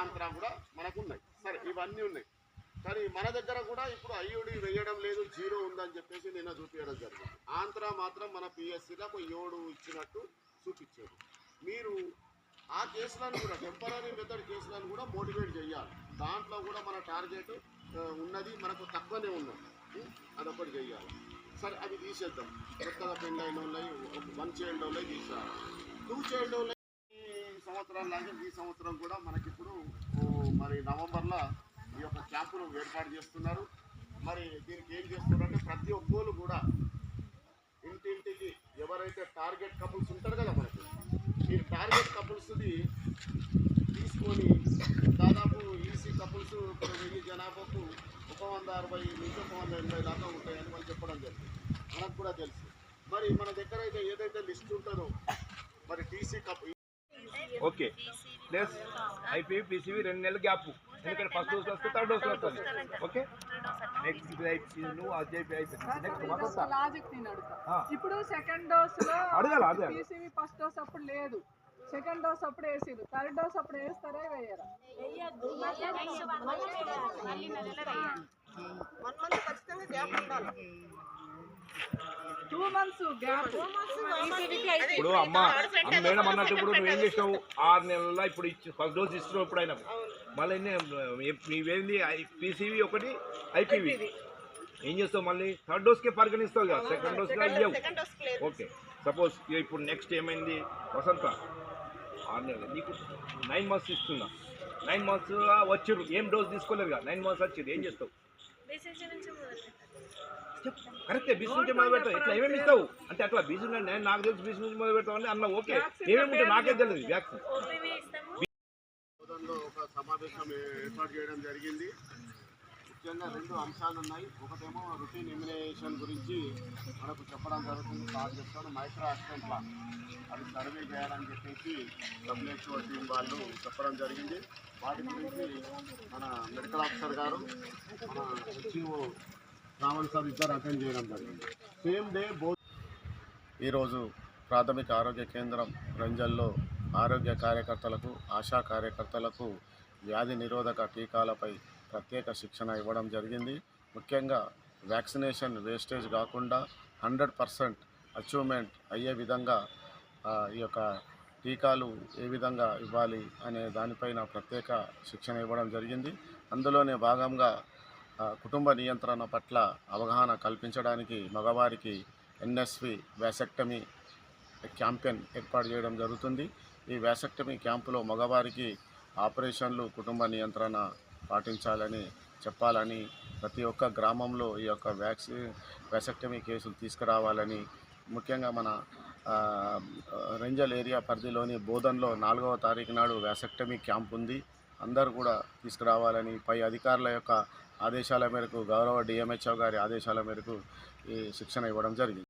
ఆంధ్రా కూడా మనకు ఉన్నాయి సరే ఇవన్నీ ఉన్నాయి. కానీ మన దగ్గర కూడా ఇప్పుడు ఐఓడి వేయడం లేదు జీరో ఉందని చెప్పేసి నిన్న చూపించడం జరిగింది. ఆంధ్ర మాత్రం మన పిఎస్సిలో ఒక ఏడు ఇచ్చినట్టు చూపించారు. మీరు ఆ కేసులను కూడా టెంపరీ మెథడ్ కేసులను కూడా మోటివేట్ చేయాలి. దాంట్లో కూడా మన టార్గెట్ ఉన్నది మనకు తక్కువనే ఉన్నది. అదొకటి చేయాలి. సరే అవి తీసేద్దాం. కొత్తగా పెండ్ అయిన వాళ్ళవి వన్ చైల్డ్ వాళ్ళవి తీసేయాలి. టూ చైల్డ్ వాళ్ళవి ఈ సంవత్సరం ఈ సంవత్సరం కూడా మనకిప్పుడు మరి నవంబర్లో ఈ యొక్క క్యాంపును ఏర్పాటు చేస్తున్నారు. మరి దీనికి ఏం చేస్తున్నారంటే ప్రతి ఒక్కరు కూడా ఇంటింటికి ఎవరైతే టార్గెట్ కపుల్స్ ఉంటారు కదా మనకి ఈ టార్గెట్ కపుల్స్ది తీసుకొని దాదాపు ఈసీ కపుల్స్ ఇప్పుడు వెయ్యి జనాభాకు ఒక వంద అరవై నుంచి ఒక వంద ఎనభై దాకా ఉంటాయని మనం చెప్పడం జరిగింది. మనకు కూడా తెలుసు. మరి మన దగ్గర అయితే ఏదైతే ప్లస్ ఐపీ పీసీవీ రెండు నెలలు గ్యాప్. ఎందుకంటే ఫస్ట్ డోస్ వస్తే థర్డ్ డోస్ వస్తుంది. ఓకే నెక్స్ట్ నువ్వు అది అయిపోయి అయిపోయింది. ఇప్పుడు సెకండ్ డోస్లో అడగాలి. పీసీవీ ఫస్ట్ డోస్ అప్పుడు లేదు. సెకండ్ డోస్ అప్పుడు వేసిరు థర్డ్ డోస్ అప్పుడు వేస్తారా వేయరా? గ్యాప్ ఇప్పుడు అమ్మ అమ్మ మేడం అన్నట్టు ఇప్పుడు నువ్వు ఏం చేసినావు ఆరు నెలల ఇప్పుడు ఇచ్చి ఫస్ట్ డోస్ ఇస్తున్నావు ఇప్పుడు అయినా మళ్ళీ నీవేంది? పీసీవీ ఒకటి ఐపీవీ. ఏం చేస్తావు మళ్ళీ? థర్డ్ డోస్కే పరిగణిస్తావు కదా. సెకండ్ డోస్గా ఇవ్వవు ఓకే సపోజ్ ఇప్పుడు నెక్స్ట్ ఏమైంది? వసంత. ఆరు నెలలు. నీకు నైన్ మంత్స్ ఇస్తున్నా. నైన్ మంత్స్ వచ్చిర్రు. ఏం డోస్ తీసుకోలేదు కదా. నైన్ మంత్స్ వచ్చింది ఏం చేస్తావు? కరెక్టే బీస్ నుంచి మొదలు పెడతావు. ఇట్లా ఏమేమి ఇస్తావు? అంటే అట్లా బీస్ నేను నాకు తెలిసి బీస్ నుంచి మొదలు పెడతావు అని అన్న ఓకే. ఏమేమి ఉంటాయి నాకే తెలియదు వ్యాక్సిన్ ఒక సమావేశం ఏర్పాటు చేయడం జరిగింది. ముఖ్యంగా రెండు అంశాలు ఉన్నాయి ఒకటేమో రొటీన్ ఎమినేషన్ గురించి మనకు చెప్పడం జరుగుతుంది. సార్ చెప్తాను. మైక్రో యాక్సిడెంట్ ప్లాన్ అది సర్వే చేయాలని చెప్పేసి డబ్ల్యూహెచ్ఓ టీం వాళ్ళు చెప్పడం జరిగింది. వాటి గురించి మన మెడికల్ ఆఫీసర్ గారు మన హెచ్ఈఓ రావణ్ సార్ ఇద్దరు అటెండ్ చేయడం జరిగింది. సేమ్ డే బో ఈరోజు ప్రాథమిక ఆరోగ్య కేంద్రం రంజల్లో ఆరోగ్య కార్యకర్తలకు ఆశా కార్యకర్తలకు వ్యాధి నిరోధక టీకాలపై ప్రత్యేక శిక్షణ ఇవ్వడం జరిగింది. ముఖ్యంగా వ్యాక్సినేషన్ వేస్టేజ్ కాకుండా హండ్రెడ్ పర్సెంట్ అచీవ్మెంట్ అయ్యే విధంగా ఈ యొక్క టీకాలు ఏ విధంగా ఇవ్వాలి అనే దానిపైన ప్రత్యేక శిక్షణ ఇవ్వడం జరిగింది. అందులోనే భాగంగా కుటుంబ నియంత్రణ పట్ల అవగాహన కల్పించడానికి మగవారికి ఎన్ఎస్వి వ్యాసెక్టమీ క్యాంపెయిన్ ఏర్పాటు చేయడం జరుగుతుంది. ఈ వ్యాసెక్టమీ క్యాంపులో మగవారికి ఆపరేషన్లు కుటుంబ నియంత్రణ పాటించాలని చెప్పాలని ప్రతి ఒక్క గ్రామంలో ఈ యొక్క వ్యాక్సి వ్యాసక్టమీ కేసులు తీసుకురావాలని ముఖ్యంగా మన రెంజల్ ఏరియా పరిధిలోని బోధన్లో నాలుగవ తారీఖు నాడు వ్యాసక్టమీ క్యాంప్ ఉంది. అందరూ కూడా తీసుకురావాలని పై అధికారుల యొక్క ఆదేశాల మేరకు గౌరవ డిఎంహెచ్ఓ గారి ఆదేశాల మేరకు ఈ శిక్షణ ఇవ్వడం జరిగింది.